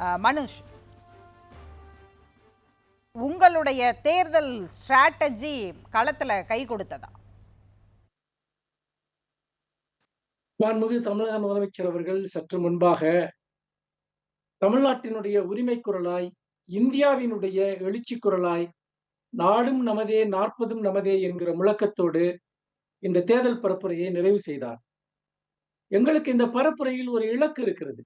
மனுஷ். உங்களுடைய தேர்தல் ஸ்ட்ராட்டஜி களத்தில் கை கொடுத்ததா? மாண்புமிகு தமிழக முதலமைச்சர் அவர்கள் சற்று முன்பாக தமிழ்நாட்டினுடைய உரிமை குரலாய் இந்தியாவினுடைய எழுச்சி குரலாய் நாடும் நமதே நாற்பதும் நமதே என்கிற முழக்கத்தோடு இந்த தேர்தல் பரப்புரையை நிறைவு செய்தார். எங்களுக்கு இந்த பரப்புரையில் ஒரு இலக்கு இருக்கிறது.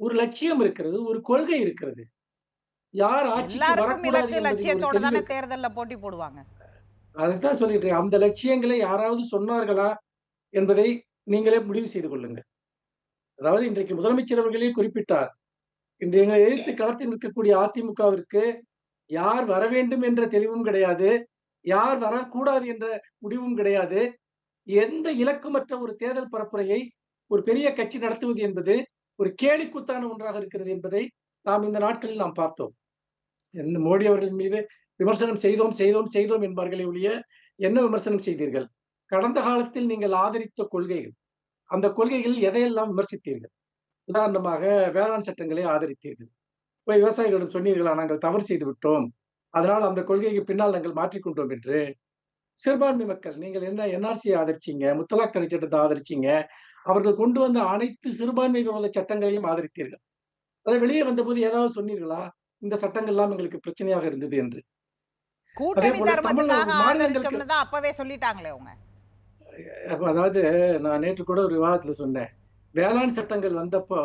ஒரு லட்சியம் இருக்கிறது ஒரு கொள்கை இருக்கிறது. யார் ஆட்சிக்கு வரக்கூடாது லட்சியத்தோட தானே தேர்தல்ல போட்டி போடுவாங்க. அதைத்தான் சொல்லிட்டு. அந்த லட்சியங்களை யாராவது சொன்னார்களா என்பதை நீங்களே முடிவு செய்து கொள்ளுங்கள். அதாவது இன்றைக்கு முதலமைச்சர் அவர்களே குறிப்பிட்டார் இன்று எங்களை எதிர்த்து களத்தில் நிற்கக்கூடிய அதிமுகவிற்கு யார் வர வேண்டும் என்ற தெளிவும் கிடையாது யார் வரக்கூடாது என்ற முடிவும் கிடையாது. எந்த இலக்குமற்ற ஒரு தேர்தல் பரப்புரையை ஒரு பெரிய கட்சி நடத்துவது என்பது ஒரு கேலிக்குத்தான ஒன்றாக இருக்கிறது என்பதை நாம் இந்த நாட்களில் நாம் பார்த்தோம். மோடி அவர்கள் மீது விமர்சனம் செய்தோம் செய்தோம் செய்தோம் என்பார்களே ஒழிய என்ன விமர்சனம் செய்தீர்கள்? கடந்த காலத்தில் நீங்கள் ஆதரித்த கொள்கைகள் அந்த கொள்கைகள் எதையெல்லாம் விமர்சித்தீர்கள்? உதாரணமாக வேளாண் சட்டங்களை ஆதரித்தீர்கள். போய் விவசாயிகளிடம் சொன்னீர்களா நாங்கள் தவறு செய்து விட்டோம். அதனால் அந்த கொள்கைக்கு பின்னால் நாங்கள் மாற்றிக்கொண்டோம் என்று. சிறுபான்மை மக்கள் நீங்கள் என்ன என்ஆர்சியை ஆதரிச்சீங்க? முத்தலாக் தடை சட்டத்தை ஆதரிச்சீங்க? அவர்கள் கொண்டு வந்த அனைத்து சிறுபான்மை விரோத சட்டங்களையும் ஆதரித்தீர்கள். அதை வெளியே வந்தபோது ஏதாவது சொன்னீர்களா? இந்த சட்டங்கள் எல்லாம் எங்களுக்கு பிரச்சனையாக இருந்தது என்று. அப்பவே சொல்லிட்டாங்களே அவங்க. அதாவது நான் நேற்று கூட ஒரு விவாதத்துல சொன்னேன். வேளாண் சட்டங்கள் வந்தப்போ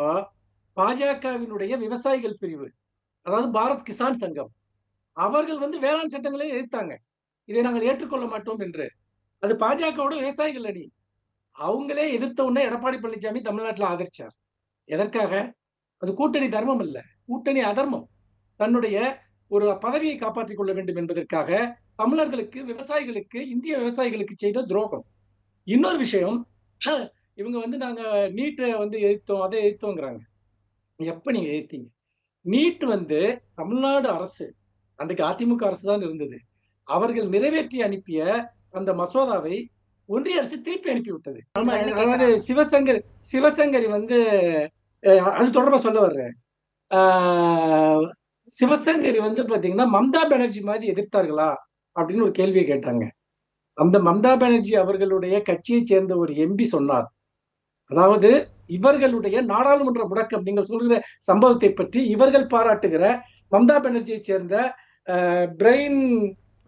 பாஜகவினுடைய விவசாயிகள் பிரிவு அதாவது பாரத் கிசான் சங்கம் அவர்கள் வந்து வேளாண் சட்டங்களை எதிர்த்தாங்க. இதை நாங்கள் ஏற்றுக்கொள்ள மாட்டோம் என்று. அது பாஜகவோட விவசாயிகள் அணி. அவங்களே எதிர்த்த உடனே எடப்பாடி பழனிசாமி தமிழ்நாட்டுல ஆதரிச்சார். எதற்காக? அது கூட்டணி தர்மம் அல்ல. கூட்டணி அதர்மம். தன்னுடைய ஒரு பதவியை காப்பாற்றிக் கொள்ள வேண்டும் என்பதற்காக தமிழர்களுக்கு விவசாயிகளுக்கு இந்திய விவசாயிகளுக்கு செய்த துரோகம். இன்னொரு விஷயம் இவங்க வந்து நாங்க நீட்டை வந்து எதிர்த்தோம் அதை எதிர்த்தோங்கிறாங்க. எப்ப நீங்க எதிர்த்தீங்க? நீட் வந்து தமிழ்நாடு அரசு அன்றைக்கு அதிமுக அரசு தான் இருந்தது. அவர்கள் நிறைவேற்றி அனுப்பிய அந்த மசோதாவை ஒன்றிய அரசு திருப்பி அனுப்பி விட்டது அதாவது? சிவசங்கர் சிவசங்கரி வந்து அது தொடர்பா சொல்ல வர்றேன். சிவசங்கரி வந்து பாத்தீங்கன்னா மம்தா பானர்ஜி மாதிரி எதிர்த்தார்களா? அப்படின்னு ஒரு கேள்வியை கேட்டாங்க. அந்த மம்தா பானர்ஜி அவர்களுடைய கட்சியைச் சேர்ந்த ஒரு எம்பி சொன்னார். அதாவது இவர்களுடைய நாடாளுமன்ற முடக்கம் நீங்கள் சொல்கிற சம்பவத்தை பற்றி இவர்கள் பாராட்டுகிற மம்தா பானர்ஜியை சேர்ந்த பிரெயின்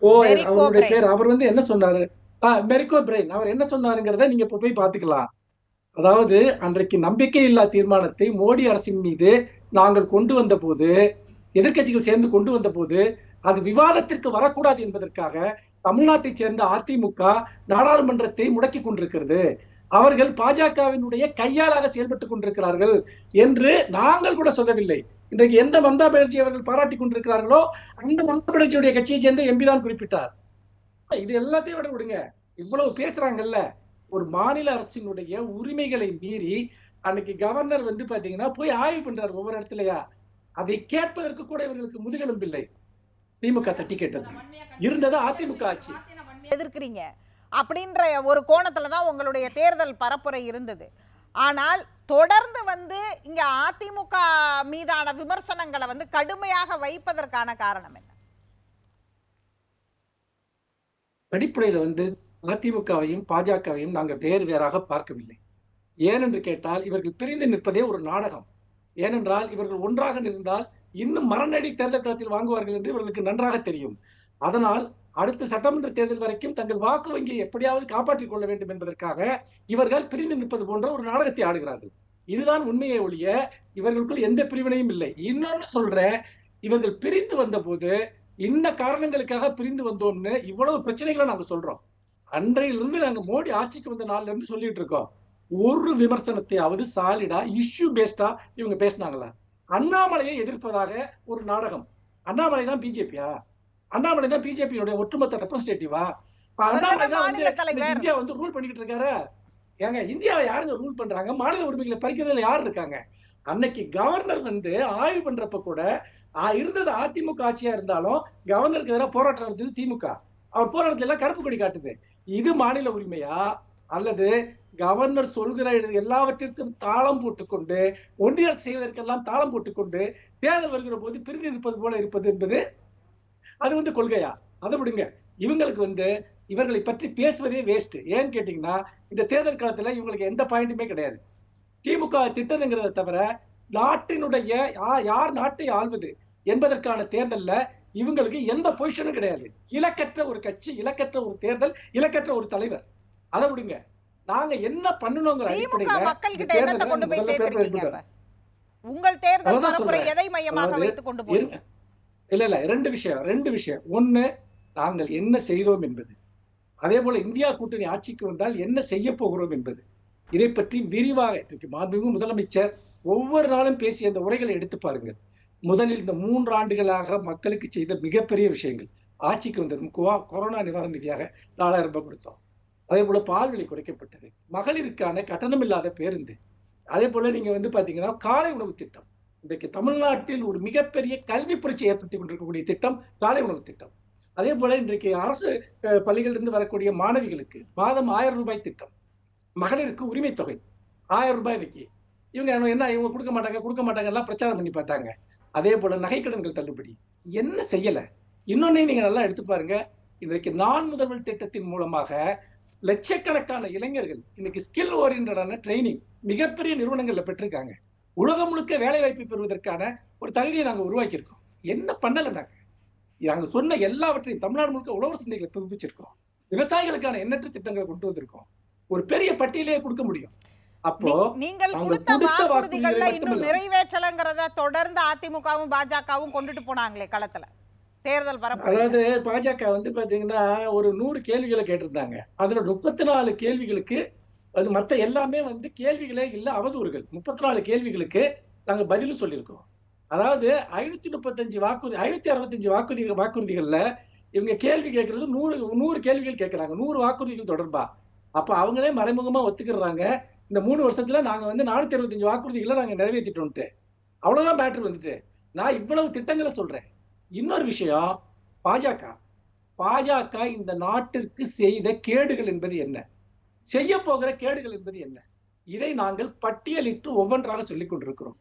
ஓ அவருடைய. பேர் அவர் வந்து என்ன சொன்னாரு? ஆஹ் பிரெயின் அவர் என்ன சொன்னாருங்கிறத நீங்க இப்ப போய் பாத்துக்கலாம் அதாவது அன்றைக்கு நம்பிக்கை இல்லா தீர்மானத்தை மோடி அரசின் மீது நாங்கள் கொண்டு வந்த போது எதிர்கட்சிகள் சேர்ந்து கொண்டு வந்த போது அது விவாதத்திற்கு வரக்கூடாது என்பதற்காக தமிழ்நாட்டைச் சேர்ந்த அதிமுக நாடாளுமன்றத்தை முடக்கி கொண்டிருக்கிறது. அவர்கள் பாஜகவினுடைய கையாளாக செயல்பட்டுக் கொண்டிருக்கிறார்கள் என்று நாங்கள் கூட சொல்லவில்லை. இன்றைக்கு எந்த மம்தா பானர்ஜி அவர்கள் பாராட்டி கொண்டிருக்கிறார்களோ அந்த மம்தா பானர்ஜியுடைய கட்சியை சேர்ந்த எம்பி தான் குறிப்பிட்டார். இது எல்லாத்தையும் விட விடுங்க. இவ்வளவு பேசுறாங்கல்ல. ஒரு மாநில அரசினுடைய உரிமைகளை மீறி அன்னைக்கு கவர்னர் வந்து பாத்தீங்கன்னா போய் ஆய்வு பண்றாரு ஒவ்வொரு இடத்துலயா? அதை கேட்பதற்கு கூட இவர்களுக்கு முதுகெலும்பில்லை திமுக தட்டி கேட்டது. இருந்தது அதிமுக ஆட்சி. எதிர்க்கிறீங்க. அப்படின்ற ஒரு கோணத்துல தான் உங்களுடைய தேர்தல் பரப்புரை இருந்தது. ஆனால் தொடர்ந்து வந்து இங்க அதிமுக மீதான விமர்சனங்களை வந்து கடுமையாக வைப்பதற்கான காரணம் என்ன? அடிப்படையில் வந்து அதிமுகவையும் பாஜகவையும் நாங்கள் வேறு வேறாக பார்க்கவில்லை. ஏனென்று கேட்டால் இவர்கள் பிரிந்து நிற்பதே ஒரு நாடகம். ஏனென்றால் இவர்கள் ஒன்றாக நின்றால் இன்னும் மரணடி தேர்தல் களத்தில் வாங்குவார்கள் என்று இவர்களுக்கு நன்றாக தெரியும். அதனால் அடுத்த சட்டமன்ற தேர்தல் வரைக்கும் தங்கள் வாக்கு வங்கியை எப்படியாவது காப்பாற்றிக் கொள்ள வேண்டும் என்பதற்காக இவர்கள் பிரிந்து நிற்பது போன்ற ஒரு நாடகத்தை ஆடுகிறார்கள். இதுதான் உண்மையை ஒழிய இவர்களுக்குள் எந்த பிரிவினையும் இல்லை. இன்னொன்னு சொல்றேன் இவர்கள் பிரிந்து வந்தபோது இன்ன காரணங்களுக்காக பிரிந்து வந்தோம்னு இவ்வளவு பிரச்சனைகளை நாங்க சொல்றோம். அன்றையிலிருந்து நாங்க மோடி ஆட்சிக்கு வந்த நாள்ல இருந்து சொல்லிட்டு இருக்கோம். ஒரு விமர்சனத்தையாவது சாலிடா இஷ்யூ பேஸ்டா இவங்க பேசினாங்களா? அண்ணாமலையை எதிர்ப்பதாக ஒரு நாடகம். அண்ணாமலை தான் பிஜேபியா? அண்ணாமலை தான் பிஜேபியோட ஒட்டுமொத்த ரெப்ரஸன்டேட்டிவா அண்ணாமலை தான் வந்து இந்தியா வந்து ரூல் பண்ணிக்கிட்டு இருக்காரு. ஏங்க இந்தியாவை யாருங்க ரூல் பண்றாங்க? மாநில உரிமைகளை பறிக்கிறதுல யார் இருக்காங்க? அன்னைக்கு கவர்னர் வந்து ஆய்வு பண்றப்ப கூட இருந்தது அதிமுக ஆட்சியா இருந்தாலும் கவர்னருக்கு எதிராக போராட்டம் நடந்தது திமுக. அவர் போராட்டத்துல எல்லாம் கருப்பு கொடி காட்டுது. இது மாநில உரிமையா? அல்லது கவர்னர் சொல்கிற எல்லாவற்றிற்கும் தாளம் போட்டுக்கொண்டு ஒன்றிய அரசு செய்வதற்கெல்லாம் தாளம் போட்டுக்கொண்டு தேர்தல் வருகிற போது பிரிந்து இருப்பது போல இருப்பது என்பது அது வந்து கொள்கையா? அதை விடுங்க. இவங்களுக்கு வந்து இவர்களை பற்றி பேசுவதே வேஸ்ட் ஏன்னு கேட்டீங்கன்னா இந்த தேர்தல் காலத்துல இவங்களுக்கு எந்த பாயிண்ட்டுமே கிடையாது. திமுக திட்டம்ங்கிறத தவிர நாட்டினுடைய யா- யார் நாட்டை ஆள்வது? என்பதற்கான தேர்தல்ல இவங்களுக்கு எந்த பொசிஷனும் கிடையாது. இலக்கற்ற ஒரு கட்சி இலக்கற்ற ஒரு தேர்தல் இலக்கற்ற ஒரு தலைவர். அதை விடுங்க. நாங்க என்ன பண்ணணுங்கிற அடிப்படையில? உங்கள் தேர்தல் பரப்புரை. எதை மையமாக வைத்துக் கொண்டு போறீங்க. இல்ல இல்ல ரெண்டு விஷயம் ரெண்டு விஷயம். ஒண்ணு நாங்கள் என்ன செய்தோம் என்பது. அதே போல இந்தியா கூட்டணி ஆட்சிக்கு வந்தால் என்ன செய்ய போகிறோம் என்பது. இதை பற்றி விரிவாக மாண்புமிகு முதலமைச்சர் ஒவ்வொரு நாளும் பேசிய அந்த உரைகளை எடுத்து பாருங்கள். முதலில் இந்த மூன்று ஆண்டுகளாக மக்களுக்கு செய்த மிகப்பெரிய விஷயங்கள். ஆட்சிக்கு வந்தது கொரோனா நிவாரண நிதியாக நாலாயிரம் ரூபாய் கொடுத்தோம். அதே போல பால் விலை குறைக்கப்பட்டது. மகளிருக்கான கட்டணமில்லாத பேருந்து. அதே போல நீங்க வந்து பாத்தீங்கன்னா காலை உணவு திட்டம். இன்றைக்கு தமிழ்நாட்டில் ஒரு மிகப்பெரிய கல்வி புரட்சி ஏற்படுத்தி கொண்டிருக்கக்கூடிய திட்டம் காலை உணவு திட்டம். அதே போல இன்றைக்கு அரசு பள்ளிகளிலிருந்து வரக்கூடிய மாணவிகளுக்கு மாதம் ஆயிரம் ரூபாய் திட்டம். மகளிருக்கு உரிமை தொகை ஆயிரம் ரூபாய் இன்னைக்கு இவங்க என்ன இவங்க கொடுக்க மாட்டாங்க கொடுக்க மாட்டாங்க எல்லாம் பிரச்சாரம் பண்ணி பார்த்தாங்க. அதே போல நகைக்கடன்கள் தள்ளுபடி. என்ன செய்யலை? இன்னொன்னு நீங்க நல்லா எடுத்து பாருங்க. இன்றைக்கு நான் முதல்வர் திட்டத்தின் மூலமாக லட்சக்கணக்கான இளைஞர்கள் இன்னைக்கு ஸ்கில் ஓரியன்டான ட்ரைனிங் மிகப்பெரிய நிறுவனங்களில் பெற்றிருக்காங்க. உலகம் முழுக்க வேலை வாய்ப்பு பெறுவதற்கான ஒரு தகுதியை நாங்கள் உருவாக்கியிருக்கோம். என்ன பண்ணலை நாங்கள் நாங்கள் சொன்ன எல்லாவற்றையும் தமிழ்நாடு முழுக்க உழவர் சந்தைகளை புதுப்பிச்சிருக்கோம். விவசாயிகளுக்கான எண்ணற்ற திட்டங்களை கொண்டு வந்திருக்கோம். ஒரு பெரிய பட்டியலே கொடுக்க முடியும். அப்போ நீங்கள் கொடுத்த வாக்குறுதிகள்ல வாக்குறுதிகளை இன்னும். நிறைவேற்றலங்கிறத தொடர்ந்து அதிமுகவும் பாஜகவும் கொண்டுட்டு போனாங்களே களத்துல. தேர்தல் பரப்புரை அதாவது பாஜக வந்து பாத்தீங்கன்னா ஒரு நூறு கேள்விகளை கேட்டிருந்தாங்க. அதுல முப்பத்தி நாலு கேள்விகளுக்கு அது மத்த எல்லாமே வந்து கேள்விகளே இல்ல அவதூறுகள். முப்பத்தி நாலு கேள்விகளுக்கு நாங்க பதில் சொல்லியிருக்கோம். அதாவது ஐநூத்தி முப்பத்தஞ்சு வாக்குறுதி ஐநூத்தி அறுபத்தஞ்சு வாக்குறுதி வாக்குறுதிகள்ல இவங்க கேள்வி கேட்கறது நூறு நூறு கேள்விகள் கேட்கறாங்க நூறு வாக்குறுதிகள் தொடர்பா. அப்ப அவங்களே மறைமுகமா ஒத்துக்கிறாங்க இந்த மூணு வருஷத்துல நாங்க வந்து நானூத்தி அறுபத்தஞ்சு வாக்குறுதிகளை நாங்க நிறைவேற்றிட்டோம்ட்டு அவ்வளவுதான் பேட்டர் வந்துட்டு. நான் இவ்வளவு திட்டங்களை சொல்றேன். இன்னொரு விஷயம் பாஜக. பாஜக இந்த நாட்டிற்கு செய்த கேடுகள் என்பது என்ன? செய்ய போகிற கேடுகள் என்பது என்ன? இதை நாங்கள் பட்டியலிட்டு ஒவ்வொன்றாக சொல்லிக் கொண்டிருக்கிறோம்.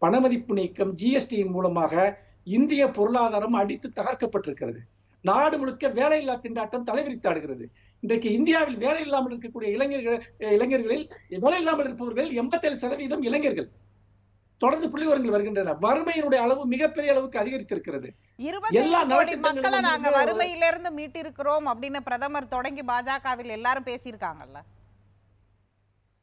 பணமதிப்பு நீக்கம் ஜிஎஸ்டியின் மூலமாக இந்திய பொருளாதாரம் அடித்து தகர்க்கப்பட்டிருக்கிறது. நாடு முழுக்க வேலையில்லா திண்டாட்டம் தலைவிரித்தாடுகிறது இன்றைக்கு இந்தியாவில் வேலை இல்லாமல் இருக்கக்கூடிய இளைஞர்கள் இளைஞர்களில் வேலை இல்லாமல் இருப்பவர்கள் எண்பத்தேழு சதவீதம் இளைஞர்கள். தொடர்ந்து புள்ளிவரங்கள் வருகின்றன. வறுமையினுடைய அளவு மிகப்பெரிய அளவுக்கு அதிகரித்திருக்கிறது. மக்களை நாங்க வறுமையிலிருந்து மீட்டிருக்கிறோம் அப்படின்னு பிரதமர் தொடங்கி பாஜகவில் எல்லாரும் பேசியிருக்காங்கல்ல?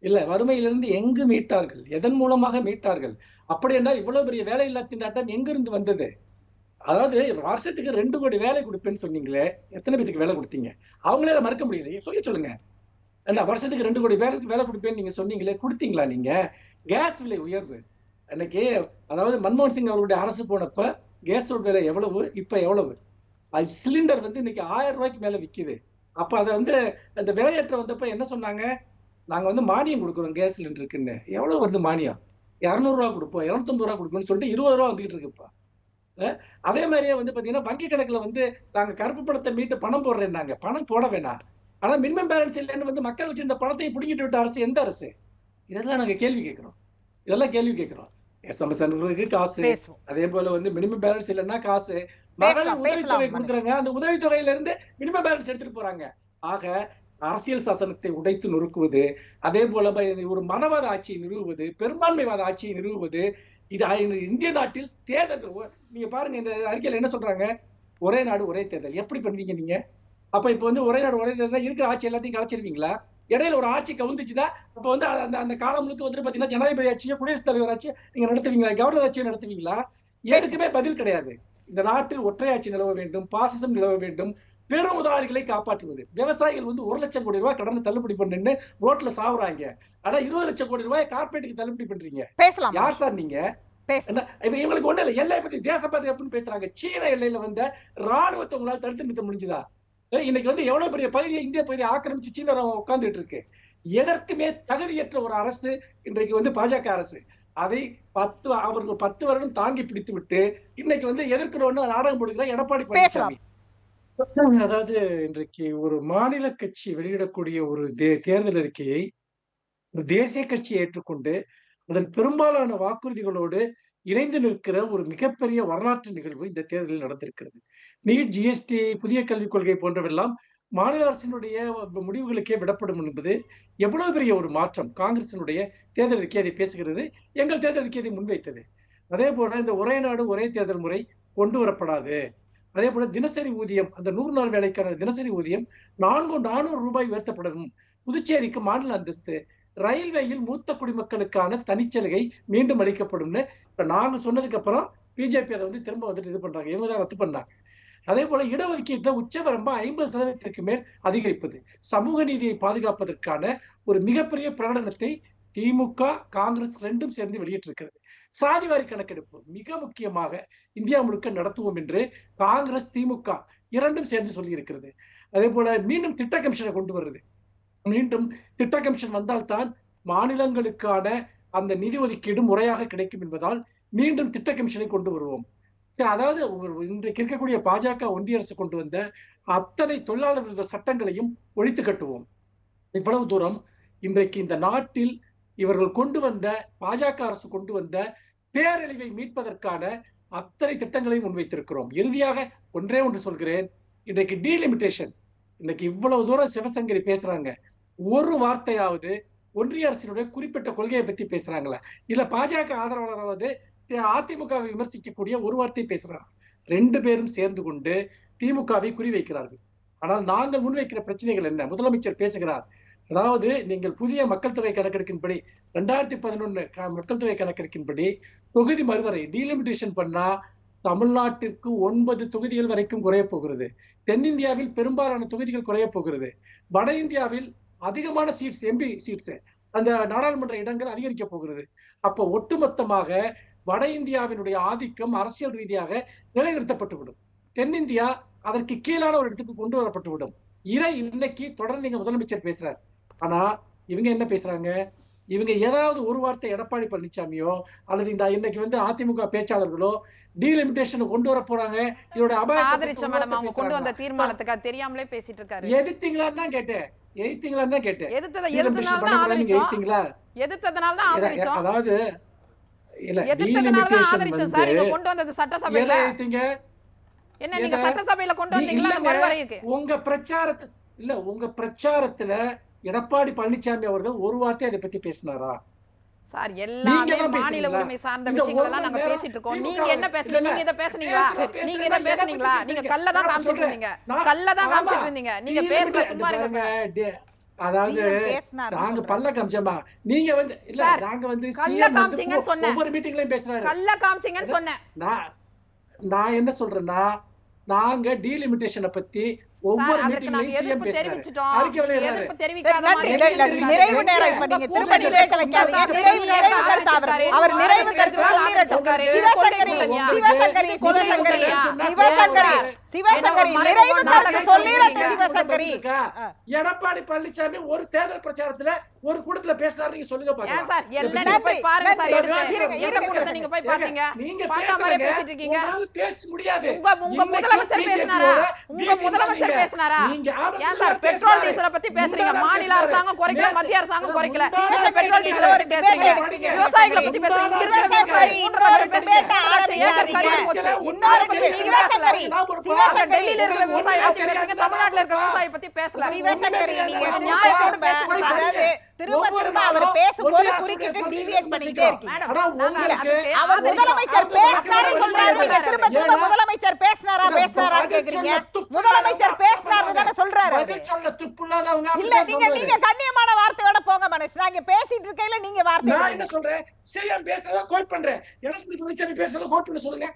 இல்ல வறுமையிலிருந்து எங்கு மீட்டார்கள்? எதன் மூலமாக மீட்டார்கள்? அப்படி என்றால் இவ்வளவு பெரிய வேலையில்லா திண்டாட்டம் எங்கிருந்து வந்தது? அதாவது வருஷத்துக்கு ரெண்டு கோடி வேலை கொடுப்பேன்னு சொன்னீங்களே எத்தனை பேத்துக்கு வேலை கொடுத்தீங்க? அவங்களே அதை மறக்க முடியல சொல்லி சொல்லுங்க. என்ன வருஷத்துக்கு ரெண்டு கோடி வேலை வேலை கொடுப்பேன்னு நீங்க சொன்னீங்களே கொடுத்தீங்களா நீங்க? கேஸ் விலை உயர்வு. அன்னைக்கு அதாவது மன்மோகன் சிங் அவருடைய அரசு போனப்ப கேஸோட விலை எவ்வளவு இப்ப எவ்வளவு? அது சிலிண்டர் வந்து இன்னைக்கு ஆயிரம் ரூபாய்க்கு மேல விக்குது. அப்ப அதை வந்து அந்த விலையேற்றம் வந்தப்ப என்ன சொன்னாங்க? நாங்க வந்து மானியம் கொடுக்குறோம் கேஸ் சிலிண்டருக்குன்னு. எவ்வளவு வருது மானியம்? இரநூறுவா கொடுப்போம் இரநூத்தம்பது ரூபா கொடுப்போம்னு சொல்லிட்டு இருபது ரூபா வந்துகிட்டு இருக்குப்பா அதே மாதிரியே வந்து பாத்தீங்கன்னா வங்கி கணக்குல வந்து நாங்க கருப்பு பணத்தை மீட்டு பணம் போடுறேன்னாங்க. பணம் போட வேணாம். ஆனா மினிமம் பேலன்ஸ் இல்லைன்னு வந்து மக்கள் வச்சிருந்த பணத்தை பிடிங்கிட்டு விட்ட அரசு எந்த அரசு? இதெல்லாம் நாங்க கேள்வி கேட்கிறோம். இதெல்லாம் கேள்வி கேட்கிறோம். எஸ்எம்எஸ் அனுப்புறதுக்கு காசு அதே போல வந்து மினிமம் பேலன்ஸ் இல்லைன்னா காசு. மகளிர் உதவித்தொகை கொடுக்குறாங்க. அந்த உதவித்தொகையில இருந்து மினிமம் பேலன்ஸ் எடுத்துட்டு போறாங்க. ஆக அரசியல் சாசனத்தை உடைத்து நொறுக்குவது அதே போல ஒரு மதவாத ஆட்சியை நிறுவுவது பெரும்பான்மைவாத ஆட்சியை நிறுவுவது இது இந்திய நாட்டில் தேர்தல் நீங்க பாருங்க இந்த அறிக்கையில் என்ன சொல்றாங்க? ஒரே நாடு ஒரே தேர்தல். எப்படி பண்ணுவீங்க நீங்க? அப்ப இப்ப வந்து ஒரே நாடு ஒரே தேர்தல் இருக்கிற ஆட்சி எல்லாத்தையும் கலைச்சிருவீங்களா? இடையில ஒரு ஆட்சி கவுந்துச்சுன்னா அப்ப வந்து அந்த அந்த காலம் முழுக்க வந்து பாத்தீங்கன்னா ஜனாதிபதி ஆட்சியோ குடியரசுத் தலைவர் ஆட்சியோ நீங்க நடத்துவீங்களா? கவர்னர் ஆட்சியோ நடத்துவீங்களா? எதுக்குமே பதில் கிடையாது. இந்த நாட்டில் ஒற்றையாட்சி நிலவ வேண்டும் பாசிசம் நிலவ வேண்டும் பெரும் முதலாளிகளை காப்பாற்றுவது. விவசாயிகள் வந்து ஒரு லட்சம் கோடி ரூபாய் கடனை தள்ளுபடி பண்ணுன்னு ரோட்ல சாவுறாங்க. ஆனா இருபது லட்சம் கோடி ரூபாய் கார்பரேட்டுக்கு தள்ளுபடி பண்றீங்க. பேசலாம். யார் சார் நீங்க? இவங்களுக்கு ஒண்ணு இல்ல. எல்லை பத்தி தேச பாதுகாப்புன்னு பேசுறாங்க. சீன எல்லையில வந்த ராணுவத்தை உங்களால தடுத்து நிறுத்த முடிஞ்சுதா? இன்னைக்கு வந்து எவ்வளவு பெரிய பகுதியை இந்திய பகுதியை ஆக்கிரமிச்சு சீன ராணுவம் உட்கார்ந்துட்டு இருக்கு. எதற்குமே தகுதியற்ற ஒரு அரசு இன்றைக்கு வந்து பாஜக அரசு. அதை பத்து அவர்கள் பத்து வருடம் தாங்கி பிடித்து விட்டு இன்னைக்கு வந்து எதிர்க்கிறோன்னு நாடகம் போடுகிற எடப்பாடி பழனிசாமி அதாவது இன்றைக்கு ஒரு மாநில கட்சி வெளியிடக்கூடிய ஒரு தே- தேர்தல் அறிக்கையை ஒரு தேசிய கட்சியை ஏற்றுக்கொண்டு அதன் பெரும்பாலான வாக்குறுதிகளோடு இணைந்து நிற்கிற ஒரு மிகப்பெரிய வரலாற்று நிகழ்வு இந்த தேர்தலில் நடந்திருக்கிறது. நீட் ஜிஎஸ்டி புதிய கல்விக் கொள்கை போன்றவெல்லாம் மாநில அரசினுடைய முடிவுகளுக்கே விடப்படும் என்பது எவ்வளவு பெரிய ஒரு மாற்றம். காங்கிரசினுடைய தேர்தல் அறிக்கை அதை பேசுகிறது எங்கள் தேர்தல் அறிக்கை அதை முன்வைத்தது. அதே போல இந்த ஒரே நாடு ஒரே தேர்தல் முறை கொண்டு வரப்படாது. அதே போல தினசரி ஊதியம் அந்த நூறு நாள் வேலைக்கான தினசரி ஊதியம் நான்கு நானூறு ரூபாய் உயர்த்தப்படும். புதுச்சேரிக்கு மாநில அந்தஸ்து ரயில்வேயில் மூத்த குடிமக்களுக்கான தனிச்சலுகை மீண்டும் அளிக்கப்படும்னு இப்ப நாங்க சொன்னதுக்கு அப்புறம் பிஜேபி அதை வந்து திரும்ப வந்துட்டு இது பண்றாங்க. இவங்க தான் ரத்து பண்ணாங்க. அதே போல இடஒதுக்கீட்டுல உச்சவரம்பா ஐம்பது சதவீதத்திற்கு மேல் அதிகரிப்பது. சமூக நீதியை பாதுகாப்பதற்கான ஒரு மிகப்பெரிய பிரகடனத்தை திமுக காங்கிரஸ் ரெண்டும் சேர்ந்து வெளியிட்டிருக்கிறது. சாதிவாரி கணக்கெடுப்பு மிக முக்கியமாக இந்தியா முழுக்க நடத்துவோம் என்று காங்கிரஸ் திமுக இரண்டும் சேர்ந்து சொல்லி இருக்கிறது அதே போல மீண்டும் திட்ட கமிஷனை கொண்டு வருது. மீண்டும் திட்ட கமிஷன் வந்தால்தான் மாநிலங்களுக்கான அந்த நிதி ஒதுக்கீடு முறையாக கிடைக்கும் என்பதால் மீண்டும் திட்ட கமிஷனை கொண்டு வருவோம். அதாவது இன்றைக்கு இருக்கக்கூடிய பாஜக ஒன்றிய அரசு கொண்டு வந்த அத்தனை தொழிலாளர் சட்டங்களையும் ஒழித்து கட்டுவோம். இவ்வளவு தூரம் இன்றைக்கு இந்த நாட்டில் இவர்கள் கொண்டு வந்த பாஜக அரசு கொண்டு வந்த பேரழிவை மீட்பதற்கான அத்தனை திட்டங்களையும் முன்வைத்திருக்கிறோம். இறுதியாக ஒன்றே ஒன்று சொல்கிறேன். இன்றைக்கு டீலிமிட்டேஷன் இன்னைக்கு இவ்வளவு தூரம் சிவசங்கரி பேசுறாங்க. ஒரு வார்த்தையாவது ஒன்றிய அரசினுடைய குறிப்பிட்ட கொள்கையை பத்தி பேசுறாங்களா? இல்ல பாஜக ஆதரவாளராவது அதிமுகவை விமர்சிக்கக்கூடிய ஒரு வார்த்தை பேசுறாங்க ரெண்டு பேரும் சேர்ந்து கொண்டு திமுகவை குறிவைக்கிறார்கள். ஆனால் நாங்கள் முன்வைக்கிற பிரச்சனைகள் என்ன? முதலமைச்சர் பேசுகிறார். அதாவது நீங்கள் புதிய மக்கள் தொகை கணக்கெடுக்கின்படி ரெண்டாயிரத்தி பதினொன்னு மக்கள் தொகை கணக்கெடுக்கின்படி தொகுதி மறுவரை டீலிமிட்டேஷன் பண்ணா தமிழ்நாட்டிற்கு ஒன்பது தொகுதிகள் வரைக்கும் குறைய போகிறது. தென்னிந்தியாவில் பெரும்பாலான தொகுதிகள் குறைய போகிறது. வட இந்தியாவில் அதிகமான சீட்ஸ் எம்பி சீட்ஸ் அந்த நாடாளுமன்ற இடங்கள் அதிகரிக்க போகிறது. அப்போ ஒட்டுமொத்தமாக வட இந்தியாவினுடைய ஆதிக்கம் அரசியல் ரீதியாக நிலைநிறுத்தப்பட்டுவிடும். தென்னிந்தியா அதற்கு கீழான ஒரு இடத்துக்கு கொண்டு வரப்பட்டுவிடும். இதை இன்னைக்கு தொடர்ந்து நீங்க முதலமைச்சர் பேசுறாரு. ஆனா இவங்க என்ன பேசுறாங்க? இவங்க ஏதாவது ஒரு வார்த்தை எடப்பாடி பழனிசாமியோ அல்லது இந்த இன்னைக்கு வந்து அதிமுக பேச்சாளர்களோ டீலிமிட்டேஷன் கொண்டு வர போறாங்க. இதோட ஆதரிச்ச மேடம் அவங்க கொண்டு வந்த அபாயம் தீர்மானத்துக்கு தெரியாமலே பேசிட்டு இருக்காரு. எதிர்த்தீங்களான்னு தான் கேட்டேன். எதிர்த்தீங்களான்னு தான் கேட்டேன். எதிர்த்தத எதிர்த்தனால தான் ஆதரிச்சோம். எதிர்த்ததனால தான் ஆதரிச்சோம். அதாவது இல்ல எதிர்த்ததனால தான் டீலிமிட்டேஷன் ஆதரிச்சோம் சார். நீங்க கொண்டு வந்தது சட்டசபையில. எதை எதிர்த்தீங்க? என்ன நீங்க? சட்டசபையில கொண்டு வந்தீங்களா. மறுவரைக்கு உங்க பிரச்சாரத்து இல்ல உங்க பிரச்சாரத்துல எடப்பாடி பழனிசாமி அவர்கள் ஒரு வார்த்தை அதை பத்தி பேசினாரா சார் எல்லாமே மாநில? உரிமை சார்ந்த இந்த விஷயங்கள் ஒரு எல்லாம் மணி நாங்க பேசிட்டு இருக்கோம் நீங்க என்ன பேசுறீங்க. நீங்க இத பேசுனீங்களா. நீங்க இத பேசுனீங்களா நீங்க? கல்ல தான் காமிச்சிட்டு. இருந்தீங்க கல்ல தான். காமிச்சிட்டு இருந்தீங்க நீங்க பேசுறது டீலிமிட்டேஷன் சும்மா இருங்க அதாவது நாங்க. பல்ல காமிச்சோமா நீங்க வந்து இல்ல நாங்க வந்து கல்ல காமிச்சீங்கன்னு சொன்னேன். ஒவ்வொரு மீட்டிங்லயும் பேசுறாரு கல்ல காமிச்சீங்கன்னு சொன்னேன் நான் நான் என்ன சொல்றேன்னா நாங்க டீலிமிட்டேஷனை பத்தி நிறைவு. நேரம் இப்ப நீங்க வைக்காதீங்க. நிறைவு நிறைவு கருத்து அவர். அவர் நிறைவு கருத்து சொல்லிடட்டும். சிவசங்கரி? சிவசங்கரி, சிவசங்கரி? சிவசங்கரி, சிவசங்கரி, நிறைவு கருத்து சொல்லிடட்டும்? சிவசங்கரி. எடப்பாடி பழனிசாமி ஒரு தேர்தல் பிரச்சாரத்துல ஒரு கூட்டத்துல பேசினாரு நீங்க சொல்லுங்க சார் போய் பாருங்க சார். எடுத்து எந்த கூட்டத்தை இருங்க. நீங்க போய் பாத்தீங்க நீங்க பார்த்தா மாதிரி பேசுறீங்க பேசிட்டு இருக்கீங்க. உங்களால பேச முடியாது உங்க உங்க முதலமைச்சர் பேசினாரா முதலமைச்சர் தான் பேசினாரா ஏன் சார் பெட்ரோல். டீசலை பத்தி பேசுறீங்க மாநில. அரசாங்கம் குறைக்கல மத்திய அரசாங்கம் குறைக்கல நீங்க பெட்ரோல். டீசலை பத்தி பேசுறீங்க. விவசாயிகளை பத்தி பேசுறீங்க இருக்கிற விவசாயி லட்சம் பேர் ஏக்கர் ஆரம்பிக்காதீங்க. போச்சு இன்னொரு பத்தி நீங்க பேசல டெல்லியில இருக்கிற விவசாயி பத்தி பேசுறீங்க தமிழ்நாட்டுல இருக்கிற விவசாயி பத்தி பேசல நியாயத்தோட பேசுங்க சார். திரும்ப திரும்ப அவர் பேசும்போது குறுக்கிட்டு டிவியேட் பண்ணிட்டே இருக்கீங்க. அவர். முதலமைச்சர் பேசினாரு. சொல்றாரு. திரும்ப திரும்ப முதலமைச்சர் பேசினாரா பேசினாரா கேக்குறீங்க. முதலமைச்சர் பேசினாரு தானே சொல்றாரு இல்ல நீங்க. நீங்க கண்ணியமான வார்த்தையோட போங்க மனுஷ் நாங்க பேசிட்டு இருக்கையில நீங்க வார்த்தை நான் என்ன சொல்றேன்? சிஎம் பேசுறத கோட் பண்றேன். எடப்பாடி பழனிசாமி பேசுறத கோட் பண்ண சொல்லுங்க.